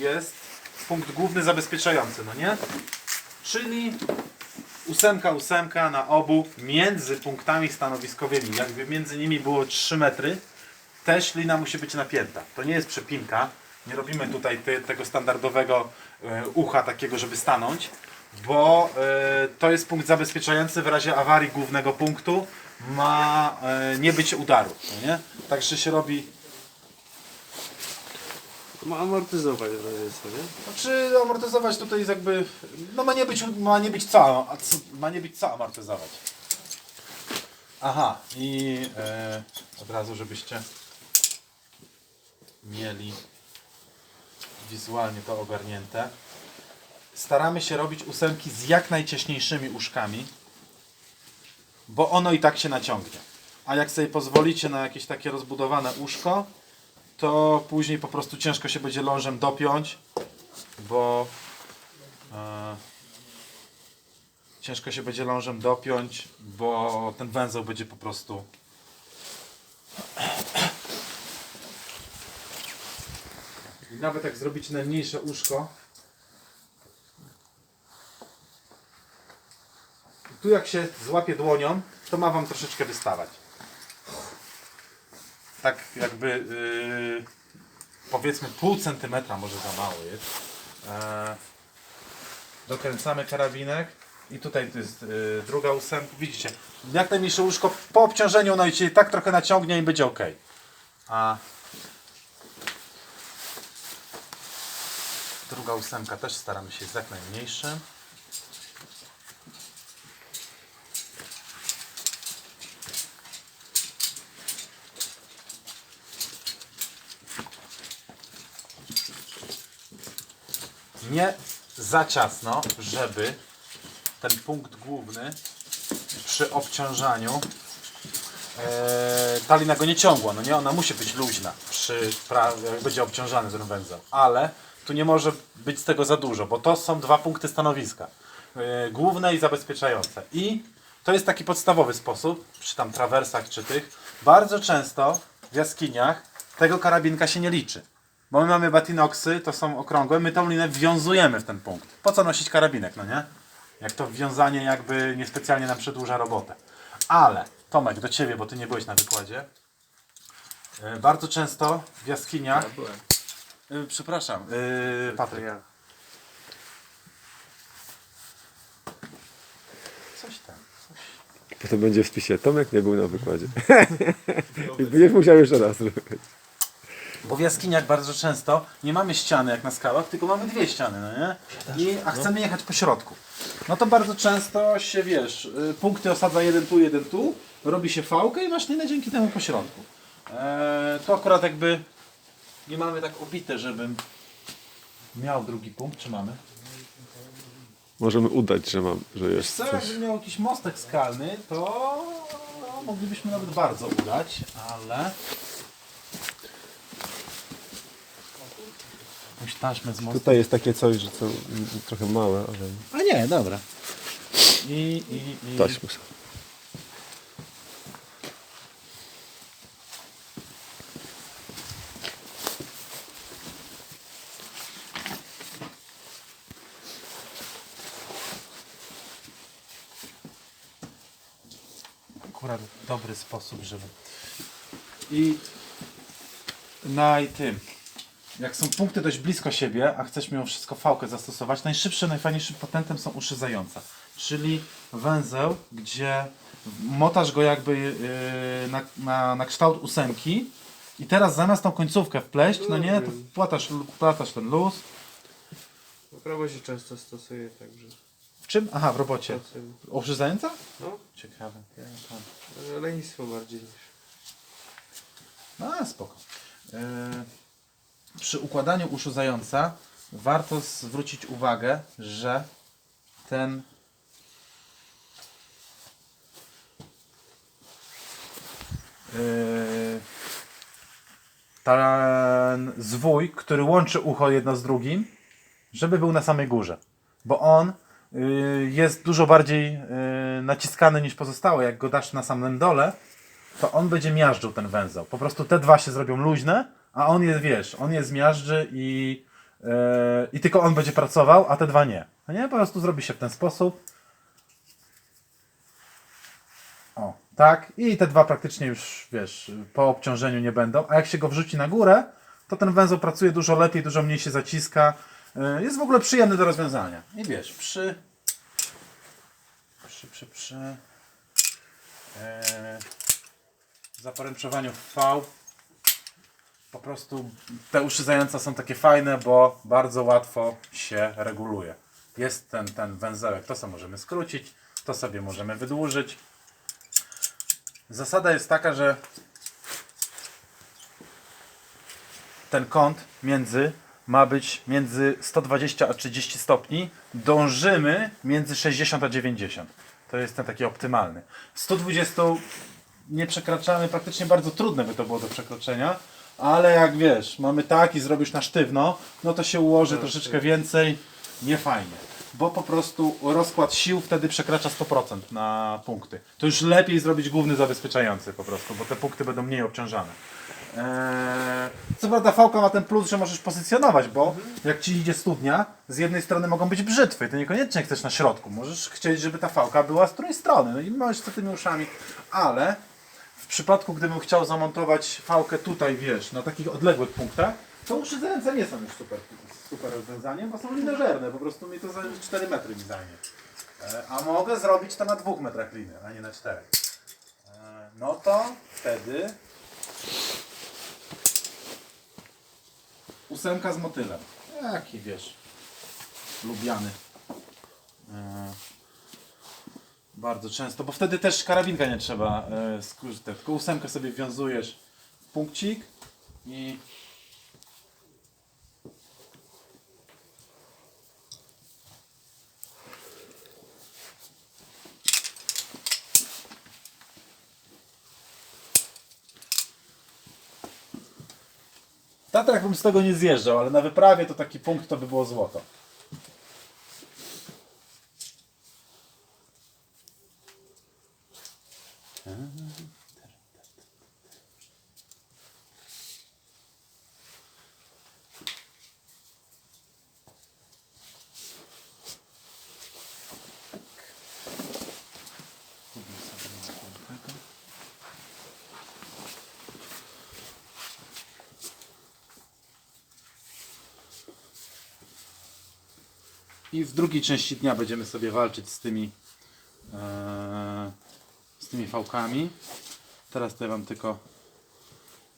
jest punkt główny zabezpieczający, no nie? Czyli ósemka, ósemka na obu między punktami stanowiskowymi. Jakby między nimi było 3 metry, też lina musi być napięta. To nie jest przepinka. Nie robimy tutaj ty, tego standardowego e, ucha takiego, żeby stanąć, bo e, to jest punkt zabezpieczający w razie awarii głównego punktu. Ma e, nie być udaru, no nie? Także się robi Ma amortyzować w razie co, nie? Znaczy amortyzować tutaj jest jakby. No ma nie być, ma nie być co, a co ma nie być co amortyzować. Aha, i e, od razu, żebyście mieli wizualnie to ogarnięte. Staramy się robić ósemki z jak najcieśniejszymi uszkami, bo ono i tak się naciągnie. A jak sobie pozwolicie na jakieś takie rozbudowane uszko, to później po prostu ciężko się będzie lążem dopiąć, bo e, ciężko się będzie lążem dopiąć, bo ten węzeł będzie po prostu I nawet jak zrobić najmniejsze uszko tu jak się złapie dłonią, to ma Wam troszeczkę wystawać tak jakby yy, powiedzmy pół centymetra może za mało jest. E, dokręcamy karabinek i tutaj to jest yy, druga ósemka. Widzicie, jak najmniejsze łóżko po obciążeniu no i tak trochę naciągnie i będzie ok. A druga ósemka też staramy się z jak najmniejszym. Nie za ciasno, żeby ten punkt główny przy obciążaniu e, ta lina go nie ciągła, no nie, ona musi być luźna przy, jak będzie obciążany ten węzeł, ale tu nie może być z tego za dużo, bo to są dwa punkty stanowiska, e, główne i zabezpieczające. I to jest taki podstawowy sposób, przy tam trawersach czy tych, bardzo często w jaskiniach tego karabinka się nie liczy. Bo my mamy batinoksy, to są okrągłe, my tą linę wiązujemy w ten punkt. Po co nosić karabinek, no nie? Jak to wiązanie jakby niespecjalnie nam przedłuża robotę. Ale, Tomek, do Ciebie, bo Ty nie byłeś na wykładzie. E, Bardzo często w jaskiniach... byłem. E, Przepraszam, To Patryk. ja. Coś tam, coś. Potem będzie w spisie. Tomek nie był na wykładzie. I będziesz musiał jeszcze raz zrobić. Bo w jaskiniach bardzo często nie mamy ściany jak na skałach, tylko mamy dwie ściany, no nie? I, a chcemy jechać po środku. No to bardzo często się, wiesz, y, punkty osadza jeden tu, jeden tu, robi się fałkę i masz linę dzięki temu po środku. Eee, to akurat jakby nie mamy tak obite, żebym miał drugi punkt, czy mamy? Możemy udać, że mam, że Wiesz jest co, coś. jakbym miał jakiś mostek skalny, to no, moglibyśmy nawet bardzo udać, ale... Jakąś taśmę z mostu. Tutaj jest takie coś, że są trochę małe, ale A nie, dobra. I, i, i taśmy są. akurat dobry sposób, żeby... I na i tym. Jak są punkty dość blisko siebie, a chcesz mimo wszystko fałkę zastosować, najszybszym, najfajniejszym patentem są uszy zająca. Czyli węzeł, gdzie motasz go jakby yy, na, na, na kształt ósemki i teraz zamiast tą końcówkę wpleść, no nie, to platasz, platasz ten luz. W robocie często stosuję także. W czym? Aha, w robocie. Uszy zająca? No, Ciekawe. Ja lenistwo bardziej niż. No, spoko. Yy, przy układaniu uszu zająca warto zwrócić uwagę, że ten yy, ten zwój, który łączy ucho jedno z drugim, żeby był na samej górze. Bo on yy, jest dużo bardziej yy, naciskany niż pozostałe. Jak go dasz na samym dole, to on będzie miażdżył ten węzeł. Po prostu te dwa się zrobią luźne, a on jest, wiesz, on je zmiażdży i Yy, I tylko on będzie pracował, a te dwa nie. No nie, po prostu zrobi się w ten sposób. O, tak. I te dwa praktycznie już, wiesz, po obciążeniu nie będą. A jak się go wrzuci na górę, to ten węzeł pracuje dużo lepiej, dużo mniej się zaciska. Yy, Jest w ogóle przyjemny do rozwiązania. I wiesz, przy... Przy, przy, przy... Yy, zaporęczowaniu V po prostu te uszy zająca są takie fajne, bo bardzo łatwo się reguluje. Jest ten, ten węzełek, to sobie możemy skrócić, to sobie możemy wydłużyć. Zasada jest taka, że ten kąt między ma być między 120 a 30 stopni. Dążymy między 60 a 90. To jest ten taki optymalny. 120 nie przekraczamy, praktycznie bardzo trudne by to było do przekroczenia, ale jak wiesz, mamy tak i zrobisz na sztywno, no to się ułoży troszeczkę więcej, nie fajnie. Bo po prostu rozkład sił wtedy przekracza 100% na punkty. To już lepiej zrobić główny zabezpieczający po prostu, bo te punkty będą mniej obciążane. Eee, co prawda fałka ma ten plus, że możesz pozycjonować, bo jak ci idzie studnia, z jednej strony mogą być brzytwy, ty niekoniecznie chcesz na środku. Możesz chcieć, żeby ta fałka była z której strony, no i możesz co tymi uszami, ale w przypadku, gdybym chciał zamontować fałkę tutaj, wiesz, na takich odległych punktach, to uszy zręce nie są już super, super rozwiązaniem, bo są lineżerne, po prostu mi to za 4 metry mi zajmie. E, A mogę zrobić to na 2 metrach liny, a nie na 4. No to wtedy ósemka z motylem. Jaki wiesz, lubiany. Bardzo często, bo wtedy też karabinka nie trzeba e, skorzystać. Tylko ósemkę sobie wiązujesz w punkcik i Tatrach bym z tego nie zjeżdżał, ale na wyprawie to taki punkt to by było złoto. I w drugiej części dnia będziemy sobie walczyć z tymi tymi fałkami. Teraz tutaj Wam tylko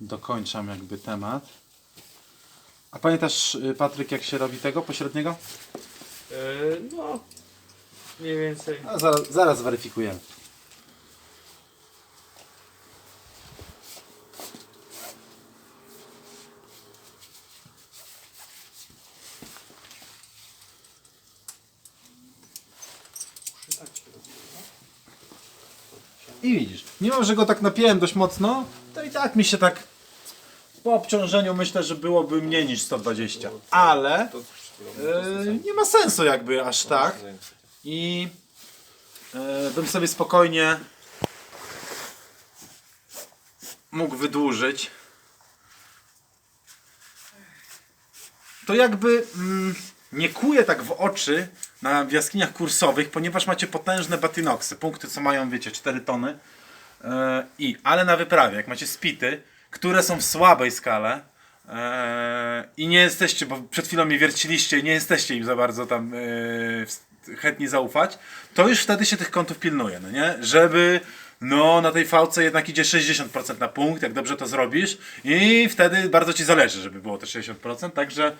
dokończam jakby temat. A pamiętasz y, Patryk jak się robi tego pośredniego? Yy, no, mniej więcej. Zaraz, zaraz zweryfikujemy. I widzisz, mimo że go tak napiłem dość mocno, to i tak mi się tak po obciążeniu myślę, że byłoby mniej niż 120. Ale yy, nie ma sensu jakby aż tak. I e, bym sobie spokojnie mógł wydłużyć. To jakby mm, nie kuje tak w oczy na jaskiniach kursowych, ponieważ macie potężne batynoksy, punkty co mają, wiecie, 4 tony. E, I, ale na wyprawie, jak macie spity, które są w słabej skale e, i nie jesteście, bo przed chwilą mnie wierciliście i nie jesteście im za bardzo tam e, chętni zaufać, to już wtedy się tych kątów pilnuje, no nie? Żeby no na tej fałce jednak idzie 60% na punkt, jak dobrze to zrobisz i wtedy bardzo Ci zależy, żeby było te 60%, także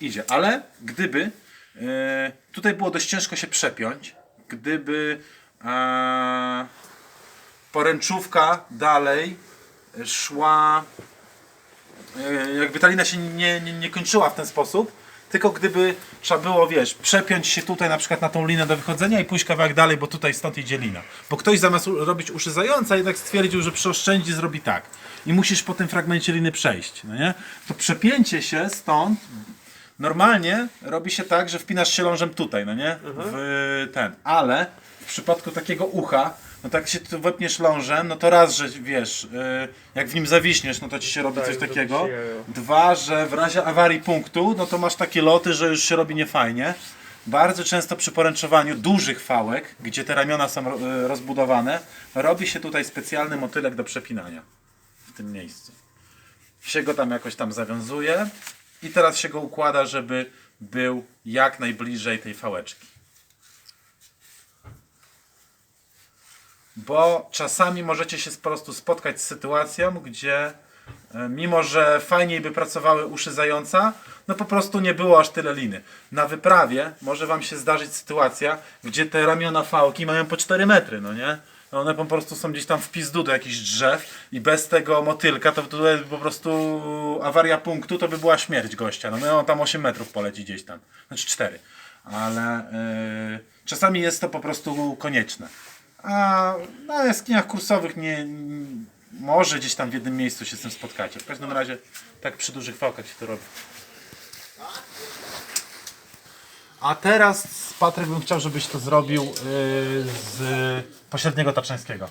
idzie. Ale gdyby tutaj było dość ciężko się przepiąć, gdyby e, poręczówka dalej szła, e, jakby ta lina się nie, nie, nie kończyła w ten sposób, tylko gdyby trzeba było, wiesz, przepiąć się tutaj na przykład na tą linę do wychodzenia i pójść kawałek dalej, bo tutaj stąd idzie lina. Bo ktoś zamiast robić uszy zająca jednak stwierdził, że przeoszczędzi, zrobi tak. I musisz po tym fragmencie liny przejść, no nie? To przepięcie się stąd normalnie robi się tak, że wpinasz się lążem tutaj, no nie? W ten. Ale w przypadku takiego ucha, no tak się tu wepniesz lążem, no to raz, że wiesz, y, jak w nim zawiśniesz, no to ci się robi Tak, coś takiego. Dwa, że w razie awarii punktu, no to masz takie loty, że już się robi niefajnie. Bardzo często przy poręczowaniu dużych fałek, gdzie te ramiona są ro- y, rozbudowane, robi się tutaj specjalny motylek do przepinania w tym miejscu. Się go tam jakoś tam zawiązuje i teraz się go układa, żeby był jak najbliżej tej fałeczki. Bo czasami możecie się po prostu spotkać z sytuacją, gdzie e, mimo, że fajniej by pracowały uszy zająca, no po prostu nie było aż tyle liny. Na wyprawie może Wam się zdarzyć sytuacja, gdzie te ramiona fałki mają po 4 metry, no nie? One po prostu są gdzieś tam w pizdu do jakichś drzew i bez tego motylka to tutaj po prostu awaria punktu to by była śmierć gościa. No, no tam 8 metrów poleci gdzieś tam, znaczy 4. Ale yy, czasami jest to po prostu konieczne. A na jaskiniach kursowych nie, może gdzieś tam w jednym miejscu się z tym spotkacie. W każdym razie tak przy dużych fałkach się to robi. A teraz Patryk bym chciał, żebyś to zrobił yy, z pośredniego taczańskiego.